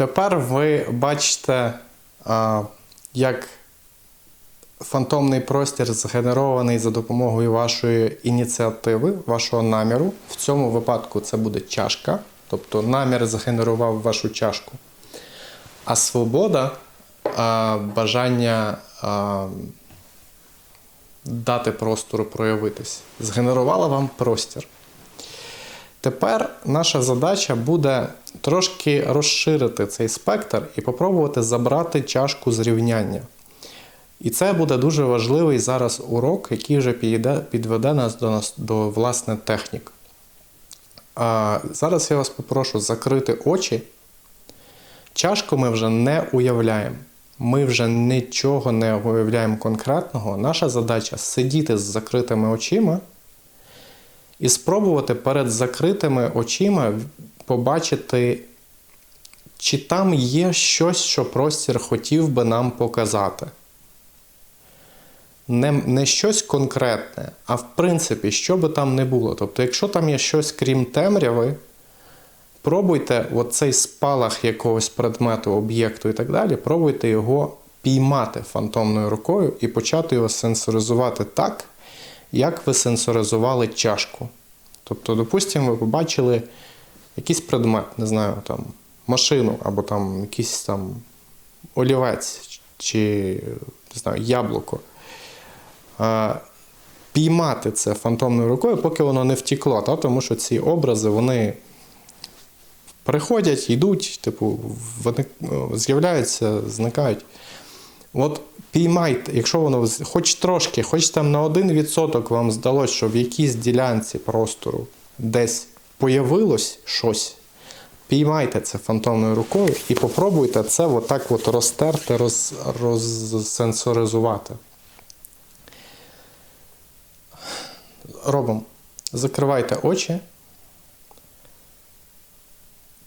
Тепер ви бачите, як фантомний простір згенерований за допомогою вашої ініціативи, вашого наміру. В цьому випадку це буде чашка, тобто намір згенерував вашу чашку. А свобода бажання дати простору проявитись, згенерувала вам простір. Тепер наша задача буде трошки розширити цей спектр і попробувати забрати чашку зрівняння. І це буде дуже важливий зараз урок, який вже підведе нас до, нас до власне технік. А, зараз я вас попрошу закрити очі. Чашку ми вже не уявляємо. Ми вже нічого не уявляємо конкретного. Наша задача сидіти з закритими очима і спробувати перед закритими очима побачити, чи там є щось, що простір хотів би нам показати. Не, не щось конкретне, а в принципі, що би там не було. Тобто, якщо там є щось крім темряви, пробуйте оцей спалах якогось предмету, об'єкту і так далі, пробуйте його піймати фантомною рукою і почати його сенсоризувати так, як ви сенсоризували чашку. Тобто, допустимо, ви побачили якийсь предмет, не знаю, там, машину або там якийсь там олівець чи не знаю, яблуко. Піймати це фантомною рукою, поки воно не втікло, та? тому що ці образи вони приходять, йдуть, типу, вони з'являються, зникають. От піймайте, якщо воно хоч трошки, хоч там на 1% вам здалося, що в якійсь ділянці простору десь появилось щось, піймайте це фантомною рукою і попробуйте це отак от розтерти, роз, розсенсоризувати. Робимо. Закривайте очі.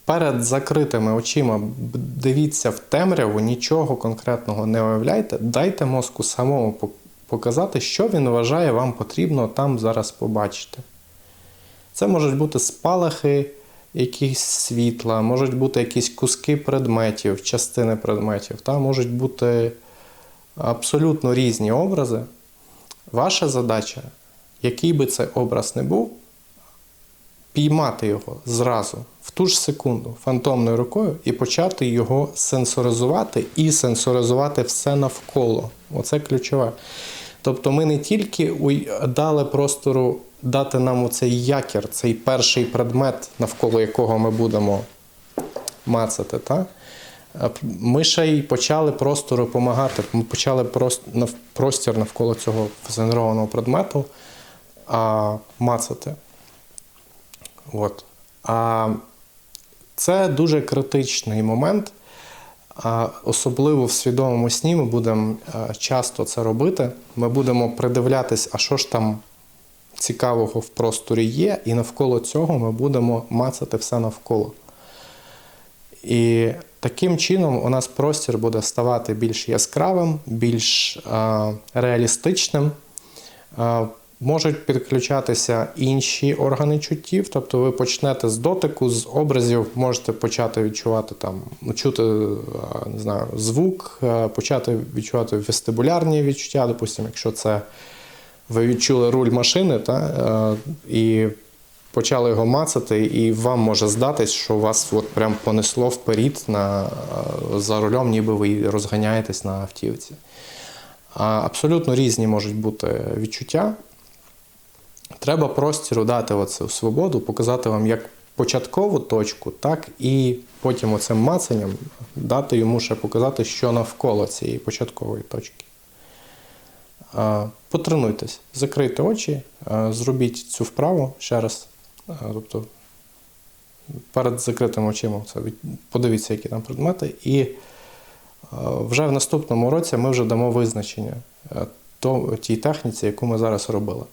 Перед закритими очима дивіться в темряву, нічого конкретного не уявляйте. Дайте мозку самому показати, що він вважає вам потрібно там зараз побачити. Це можуть бути спалахи якісь світла, можуть бути якісь куски предметів, частини предметів, та можуть бути абсолютно різні образи. Ваша задача, який би це образ не був, піймати його зразу, в ту ж секунду, фантомною рукою, і почати його сенсоризувати і сенсоризувати все навколо. Оце ключове. Тобто ми не тільки дали простору дати нам оцей якір, цей перший предмет, навколо якого ми будемо мацати. Та? Ми ще й почали простору допомагати. Ми почали прос- простір навколо цього згенерованого предмету а, мацати. От. А це дуже критичний момент. Особливо в свідомому сні ми будемо часто це робити. Ми будемо придивлятись, а що ж там цікавого в просторі є, і навколо цього ми будемо мацати все навколо. І таким чином у нас простір буде ставати більш яскравим, більш е, реалістичним. Е, Можуть підключатися інші органи чуттів, тобто ви почнете з дотику, з образів, можете почати відчувати там, чути не знаю, звук, почати відчувати вестибулярні відчуття, допустимо, якщо це ви відчули руль машини та, е, і почали його мацати, і вам може здатись, що вас от прям понесло вперед на, е, за рулем, ніби ви розганяєтесь на автівці. Абсолютно різні можуть бути відчуття. Треба простіру дати оцю свободу, показати вам як початкову точку, так і потім оцим мацанням дати йому ще показати, що навколо цієї початкової точки. Потренуйтесь, закрийте очі, зробіть цю вправу ще раз. Тобто перед закритими очима це подивіться, які там предмети, і вже в наступному році ми вже дамо визначення е, тій техніці, яку ми зараз робили.